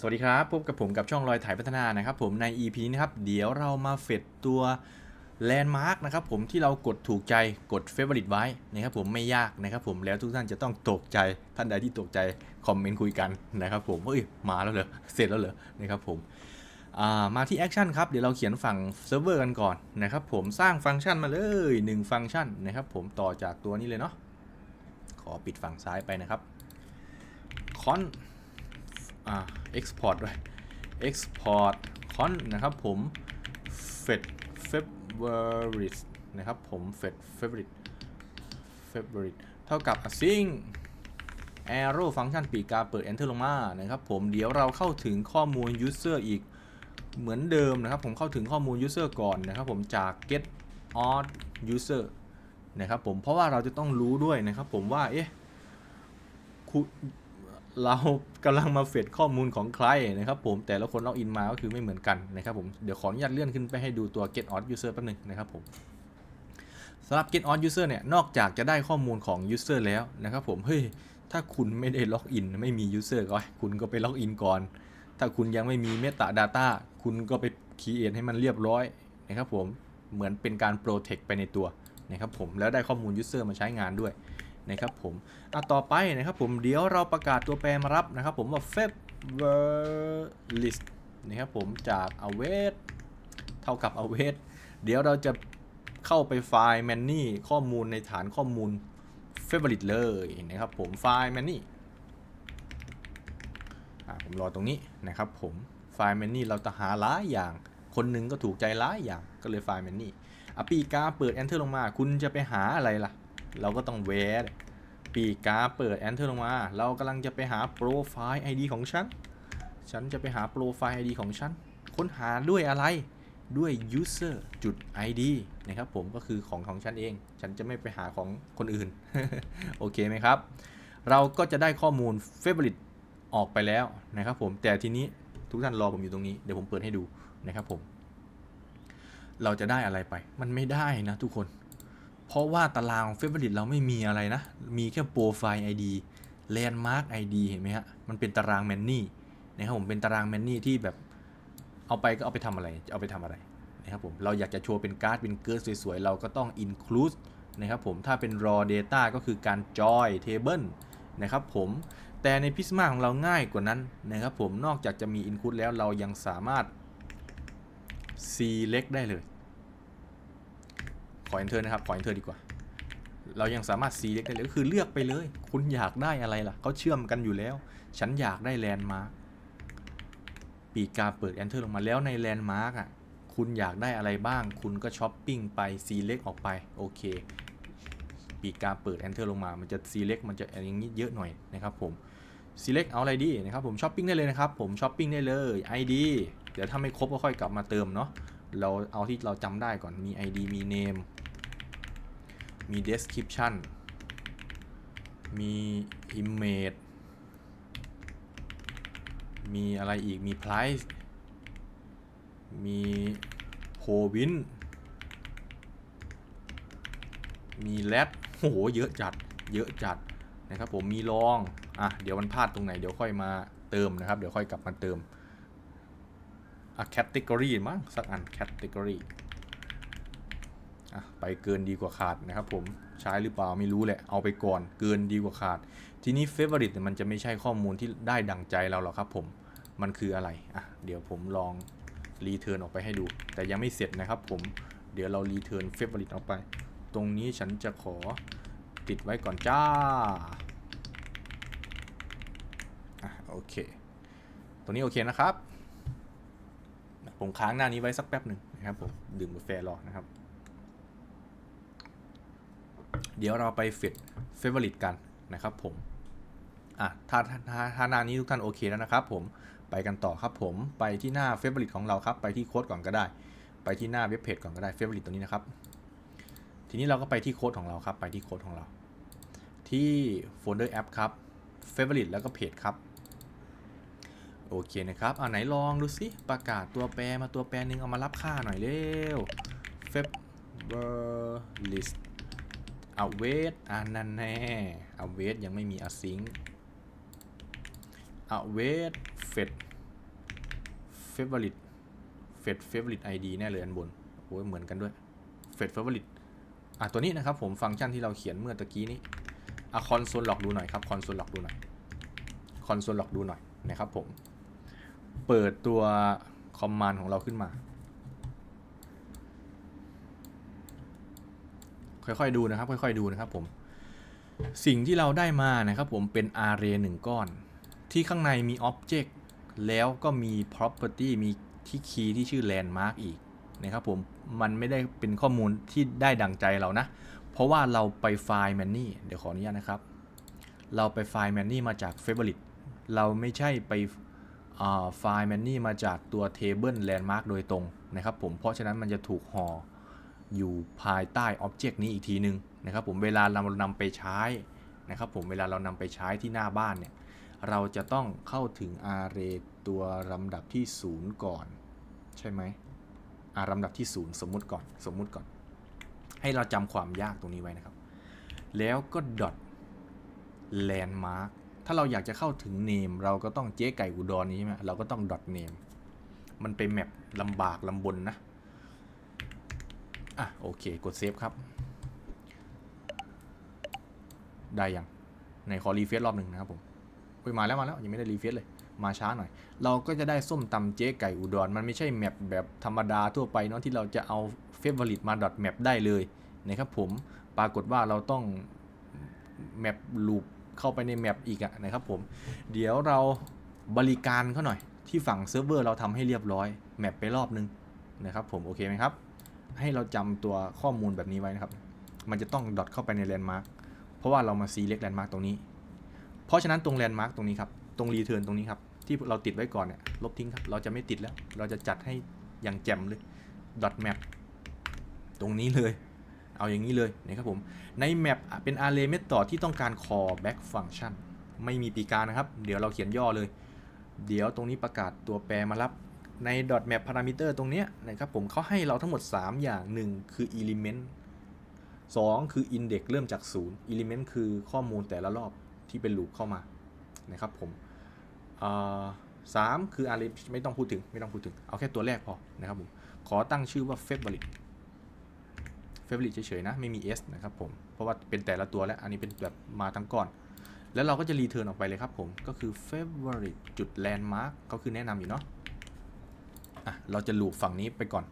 สวัสดีครับ พบกับผมกับช่องรอยถ่ายพัฒนานะครับผมใน EP นี้นะครับ เดี๋ยวเรามาเฟดตัวแลนด์มาร์กนะครับผมที่เรากดถูกใจกด Favorite ไว้นะครับผมไม่ยากนะครับผมแล้วทุกท่านจะต้องตกใจท่านใดที่ตกใจ คอมเมนต์คุยกันนะครับผมเฮ้ย มาแล้วเหรอ เสร็จแล้วเหรอนะครับผมมาที่แอคชั่นครับ เดี๋ยวเราเขียนฝั่งเซิร์ฟเวอร์กันก่อนนะครับผมสร้างฟังก์ชันมาเลย 1 ฟังก์ชันนะครับผมต่อจากตัวนี้เลยเนาะขอปิดฝั่งซ้ายไปนะครับคอน อ่า export ด้วย export con นะครับผม fed favorite นะครับผม fed favorite favorite เท่ากับ async arrow ฟังก์ชันปีกาเปิด enter ลงมานะครับผมเดี๋ยวเราเข้าถึงข้อมูล user อีกเหมือนเดิมนะครับผมเข้าถึงข้อมูล user ก่อนนะครับผมจาก get auth user นะครับผมเพราะว่าเราจะต้องรู้ด้วยนะครับผมว่าเอ๊ะ เรากำลังมาเฟดข้อมูลของใครนะครับผมแต่ละคนล็อกอินมาก็คือไม่เหมือนกันนะครับผมเดี๋ยวขออนุญาตเลื่อนขึ้นไปให้ดูตัว get auth user แป๊บนึงนะครับผมสำหรับ get auth user เนี่ยนอกจากจะได้ข้อมูลของ user แล้วนะครับผมเฮ้ยถ้าคุณไม่ได้ล็อกอินไม่มี user ก็คุณก็ไปล็อกอินก่อน ถ้าคุณยังไม่มี meta data คุณก็ไป create ให้มันเรียบร้อยนะครับผมเหมือนเป็นการ protect ไปในตัวนะครับผมแล้วได้ข้อมูล user มาใช้งานด้วย นะครับผมอะต่อไปนะครับผมเดี๋ยวเราประกาศตัวแปรมารับนะครับผมว่า favorite นะครับผมจาก await เท่ากับ await เดี๋ยวเราจะเข้าไปไฟล์ many ข้อมูลในฐานข้อมูล favorite เลยนะครับผมไฟล์ many อ่ผมรอตรงนี้นะครับผมไฟล์ many เราจะหาหลายอย่าง คนหนึ่งก็ถูกใจหลายอย่างก็เลยไฟล์ many อะปีกาเปิด enter ลงมา คุณจะไปหาอะไรล่ะ เราก็ต้องแวร์ ปีกาเปิด enter ลงมา เรากำลังจะไปหาโปรไฟล์ ID ของฉัน ฉันจะไปหาโปรไฟล์ ID ของฉัน ค้นหาด้วยอะไร ด้วย user จุด ID นะครับผมก็คือของของฉันเอง ฉันจะไม่ไปหาของคนอื่น โอเคไหมครับ เราก็จะได้ข้อมูล favorite ออกไปแล้วนะครับผม แต่ทีนี้ทุกท่านรอผมอยู่ตรงนี้ เดี๋ยวผมเปิดให้ดูนะครับผม เราจะได้อะไรไป มันไม่ได้นะทุกคน เพราะว่าตาราง Favorite เราไม่มีอะไรนะ มีแค่โปรไฟล์ ID Landmark ID เห็นไหมฮะ มันเป็นตารางแมนนี่นะครับผมเป็นตารางแมนนี่ที่แบบเอาไปก็เอาไปทำอะไร จะเอาไปทำอะไรนะครับผม เราอยากจะโชว์เป็นการ์ดเป็นเกิร์สวยๆ เราก็ต้อง include นะครับผม ถ้าเป็น raw data ก็คือการ join table นะครับผม แต่ใน Prisma ของเราง่ายกว่านั้นนะครับผม นอกจากจะมี include แล้วเรายังสามารถ select ได้เลย ขอ enter นะครับ ขอ enter ดีกว่า เรายังสามารถ select ได้เลยก็คือเลือกไปเลย คุณอยากได้อะไรล่ะเขาเชื่อมกันอยู่แล้ว ฉันอยากได้แลนด์มาร์คปีกกาเปิด enter ลงมาแล้วในแลนด์มาร์กอะ คุณอยากได้อะไรบ้าง คุณก็ช้อปปิ้งไป select ออกไป โอเค ปีกกาเปิด enter ลงมา มันจะ select มันจะอย่างนี้เยอะหน่อยนะครับผม select เอาอะไรดีนะครับผมช้อปปิ้งได้เลยนะครับผมช้อปปิ้งได้เลย ID เดี๋ยวถ้าไม่ครบก็ค่อยกลับมาเติมเนาะ เราเอาที่เราจำได้ก่อน มี ID มี name มี description มี image มีอะไรอีก มี price มี province มี let โอ้โห เยอะจัด เยอะจัดนะครับผม มีลอง อะ เดี๋ยวมันพลาดตรงไหน เดี๋ยวค่อยมาเติมนะครับ เดี๋ยวค่อยกลับมาเติม อะ category มั้งสักอัน category อะไปเกินดีกว่าขาดนะครับผมใช้หรือเปล่าไม่รู้แหละเอาไปก่อนเกินดีกว่าขาด ทีนี้ favorite เนี่ยมันจะไม่ใช่ข้อมูลที่ได้ดังใจเราหรอกครับผมมันคืออะไรอะเดี๋ยวผมลอง return ออกไปให้ดู แต่ยังไม่เสร็จนะครับผมเดี๋ยวเรา return favorite ออกไป ตรงนี้ฉันจะขอติดไว้ก่อนจ้าอะโอเค ตรงนี้โอเคนะครับ ผมค้างหน้านี้ไว้สักแป๊บหนึ่งนะครับผมดื่มกาแฟรอนะครับ เดี๋ยวเราไปฟิตเฟเวอริตกันนะครับผมอะถ้าถ้าถ้าหน้านี้ทุกท่านโอเคแล้วนะครับผมไปกันต่อครับผมไปที่หน้าเฟเวอริตของเราครับ ไปที่โค้ดก่อนก็ได้ ไปที่หน้าเว็บเพจก่อนก็ได้เฟเวอริตตัวนี้นะครับ ทีนี้เราก็ไปที่โค้ดของเราครับ ไปที่โค้ดของเรา ที่โฟลเดอร์แอปครับเฟเวอริตแล้วก็เพจครับ โอเคนะครับเอาไหนลองดูสิประกาศตัวแปรมาตัวแปรหนึ่งเอามารับค่าหน่อยเร็ว f a v o r i t เอาเวทอันนั่นแน่เอาเวทยังไม่มี async เอาเวทเฟด favorite fed favorite id แน่เลยอันบนโอ้ยเหมือนกันด้วย fed favorite อะตัวนี้นะครับผมฟังก์ชันที่เราเขียนเมื่อตะกี้นี้อะคอนโซลล็อกดูหน่อยครับคอนโซลล็อกดูหน่อยคอนโซลล็อกดูหน่อยนะครับผม เปิดตัวคอมมานด์ของเราขึ้นมา ค่อยๆดูนะครับ ค่อยๆดูนะครับผมสิ่งที่เราได้มานะครับผมเป็น array หนึ่งก้อน ที่ข้างในมี object แล้วก็มี property มีที่คีย์ที่ชื่อ landmark อีกนะครับผมมันไม่ได้เป็นข้อมูลที่ได้ดังใจเรานะ เพราะว่าเราไปไฟล์ m a n y เดี๋ยวขออนุญาตนะครับ เราไปไฟล์ m a n y มาจาก favorite เราไม่ใช่ไป ไฟล์ m a n y มาจากตัว table landmark โดยตรงนะครับผมเพราะฉะนั้นมันจะถูกห่ออยู่ภายใต้ Object นี้อีกทีนึงนะครับผมเวลาเรานำไปใช้นะครับผมเวลาเรานำไปใช้ที่หน้าบ้านเนี่ยเราจะต้องเข้าถึง array ตัวลำดับที่ 0 ก่อน ใช่ไหมอาลำดับที่ 0 สมมุติก่อนสมมุติก่อน ให้เราจำความยากตรงนี้ไว้นะครับ แล้วก็ dot landmark ถ้าเราอยากจะเข้าถึง name เราก็ต้องเจ๊ไก่อุดรนี้ใช่ไหมเราก็ต้อง dot name มันไปแมปลำบากลำบนนะ อะ โอเค กดเซฟครับ ได้ยังในขอรีเฟซรอบหนึ่งนะครับผมเฮ้ยมาแล้วมาแล้ว ยังไม่ได้รีเฟซเลย มาช้าหน่อย เราก็จะได้ส้มตำเจ๊ไก่อุดร มันไม่ใช่แมปแบบธรรมดาทั่วไปเนาะที่เราจะเอาเฟเวอริตมา dot map ได้เลยนะครับผม ปรากฏว่าเราต้องแมปลูป เข้าไปในแมปอีกอะนะครับผม เดี๋ยวเราบริการเขาหน่อย ที่ฝั่งเซิร์ฟเวอร์เราทำให้เรียบร้อยแมปไปรอบนึงนะครับผมโอเคไหมครับ ให้เราจำตัวข้อมูลแบบนี้ไว้นะครับ มันจะต้องดอทเข้าไปในแลนด์มาร์คเพราะว่าเรามาซีเล็กแลนด์มาร์คตรงนี้ เพราะฉะนั้นตรงแลนด์มาร์คตรงนี้ครับ ตรงรีเทิร์นตรงนี้ครับ ที่เราติดไว้ก่อนเนี่ยลบทิ้งครับ เราจะไม่ติดแล้ว เราจะจัดให้อย่างแจ่มเลยดอทแมปตรงนี้เลย เอาอย่างนี้เลยนะครับผมในแมปเป็น array method ที่ต้องการ call back function ไม่มีปีการนะครับ เดี๋ยวเราเขียนย่อเลย เดี๋ยวตรงนี้ประกาศตัวแปรมารับใน .map parameter ตรงนี้นะครับผมเขาให้เราทั้งหมด 3 อย่าง 1 คือ element 2 คือ index เริ่มจาก 0 element คือข้อมูลแต่ละรอบที่เป็น loop เข้ามานะครับผมอ่าสามคือ array ไม่ต้องพูดถึงไม่ต้องพูดถึง เอาแค่ตัวแรกพอนะครับผม ขอตั้งชื่อว่า favorite favorite เฉยๆนะ ไม่มี s นะครับผม เพราะว่าเป็นแต่ละตัวแล้ว อันนี้เป็นแบบมาทั้งก้อน แล้วเราก็จะรีเทิร์นออกไปเลยครับผม ก็คือ favorite จุด landmark ก็คือแนะนำอยู่เนาะอะเราจะลูปฝั่งนี้ไปก่อน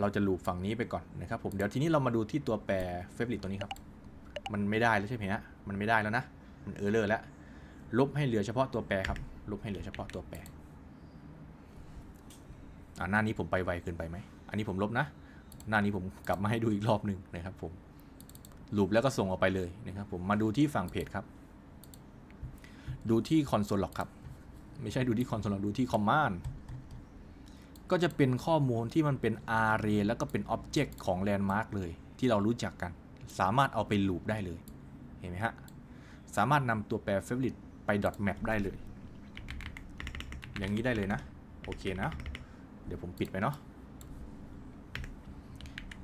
เราจะลูปฝั่งนี้ไปก่อนนะครับผม เดี๋ยวทีนี้เรามาดูที่ตัวแปร favorite ตัวนี้ครับ มันไม่ได้แล้วใช่ไหมฮะ มันไม่ได้แล้วนะ มันเออร์เลอร์แล้ว ลบให้เหลือเฉพาะตัวแปรครับ ลบให้เหลือเฉพาะตัวแปรอ่าหน้านี้ผมไปไวเกินไปไหม อันนี้ผมลบนะ หน้านี้ผมกลับมาให้ดูอีกรอบหนึ่งนะครับผมลูปแล้วก็ส่งออกไปเลยนะครับผมมาดูที่ฝั่งเพจครับ ดูที่คอนโซลล็อกครับ ไม่ใช่ดูที่คอนโซลล็อกดูที่คอมมานด์ก็จะเป็นข้อมูลที่มันเป็น array แล้วก็เป็น object ของ landmark เลย ที่เรารู้จักกัน สามารถเอาไป loop ได้เลย เห็นไหมฮะ สามารถนำตัวแปร favorite ไป map ได้เลย อย่างนี้ได้เลยนะ โอเคนะ เดี๋ยวผมปิดไปเนาะ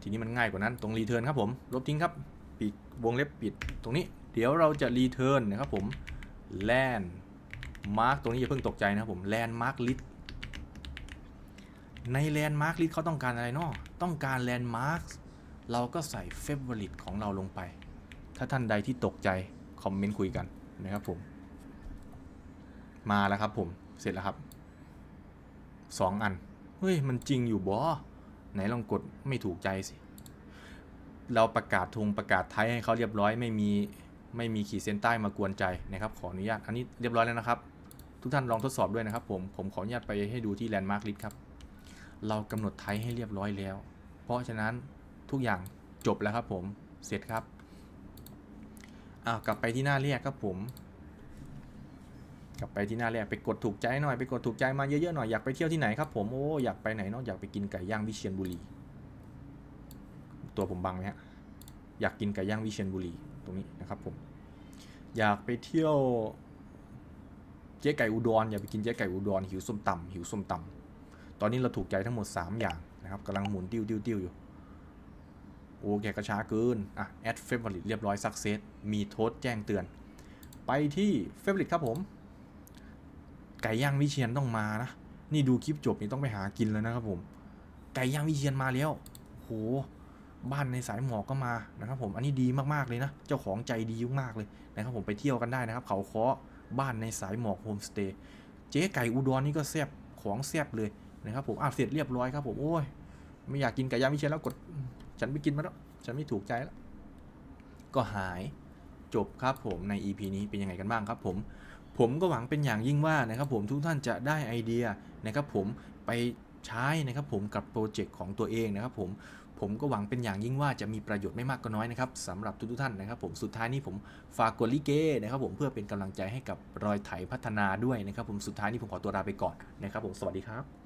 ทีนี้มันง่ายกว่านั้นตรง return ครับผม ลบทิ้งครับปิดวงเล็บปิดตรงนี้ เดี๋ยวเราจะ return นนะครับผม land mark ตรงนี้อย่าเพิ่งตกใจนะครับผม land mark list ใน landmark list เขาต้องการอะไรเนาะต้องการ landmark เราก็ใส่ favorite ของเราลงไป ถ้าท่านใดที่ตกใจ คอมเมนต์คุยกันนะครับผม มาแล้วครับผมเสร็จแล้วครับ 2 อัน เฮ้ย มันจริงอยู่บอ ไหนลองกดไม่ถูกใจสิ เราประกาศทงประกาศไทยให้เขาเรียบร้อยไม่มีไม่มีขีดเส้นใต้มากวนใจนะครับ ขออนุญาตอันนี้เรียบร้อยแล้วนะครับ ทุกท่านลองทดสอบด้วยนะครับ ผมผมขออนุญาตไปให้ดูที่ landmark list ครับ เรากำหนดไทยให้เรียบร้อยแล้ว เพราะฉะนั้นทุกอย่างจบแล้วครับผมเสร็จครับอ้าวกลับไปที่หน้าแรกครับผม กลับไปที่หน้าแรกไปกดถูกใจหน่อยไปกดถูกใจมาเยอะๆหน่อยอยากไปเที่ยวที่ไหนครับผมโอ้อยากไปไหนเนาะอยากไปกินไก่ย่างวิเชียรบุรี ตัวผมบังไหมฮะอยากกินไก่ย่างวิเชียรบุรีตรงนี้นะครับผมอยากไปเที่ยวเจ๊ไก่อุดรอยากไปกินเจ๊ไก่อุดรหิวส้มตำหิวส้มตำตอนนี้เราถูกใจทั้งหมด 3 อย่างนะครับกำลังหมุนติ้วติ้วติ้วอยู่โอ้แกกระช้าเกินอะ add favorite เรียบร้อย success มีโทษแจ้งเตือน ไปที่ favorite ครับผม ไก่ย่างวิเชียนต้องมานะ นี่ดูคลิปจบนี่ต้องไปหากินแล้วนะครับผม ไก่ย่างวิเชียนมาแล้วโหบ้านในสายหมอกก็มานะครับผมอันนี้ดีมากๆเลยนะ เจ้าของใจดีมากเลยนะครับผมไปเที่ยวกันได้นะครับ เขาเคาะบ้านในสายหมอกโฮมสเตย์เจ๊ไก่อุดรนี่ก็แซ่บของแซ่บเลยนะครับผมอะเสร็จเรียบร้อยครับผมโอ้ยไม่อยากกินไก่ย่างวิเชียนแล้วกด ฉันไปกินมาแล้วฉันไม่ถูกใจแล้วก็หายจบครับผมใน EP นี้เป็นยังไงกันบ้างครับผม ผมก็หวังเป็นอย่างยิ่งว่านะครับผมทุกท่านจะได้ไอเดียนะครับผมไปใช้นะครับผมกับโปรเจกต์ของตัวเองนะครับผมผมก็หวังเป็นอย่างยิ่งว่าจะมีประโยชน์ไม่มากก็น้อยนะครับสำหรับทุกท่านนะครับผมสุดท้ายนี้ผมฝากกดลิเกนะครับผมเพื่อเป็นกำลังใจให้กับรอยไถพัฒนาด้วยนะครับผมสุดท้ายนี้ผมขอตัวลาไปก่อนนะครับผมสวัสดีครับ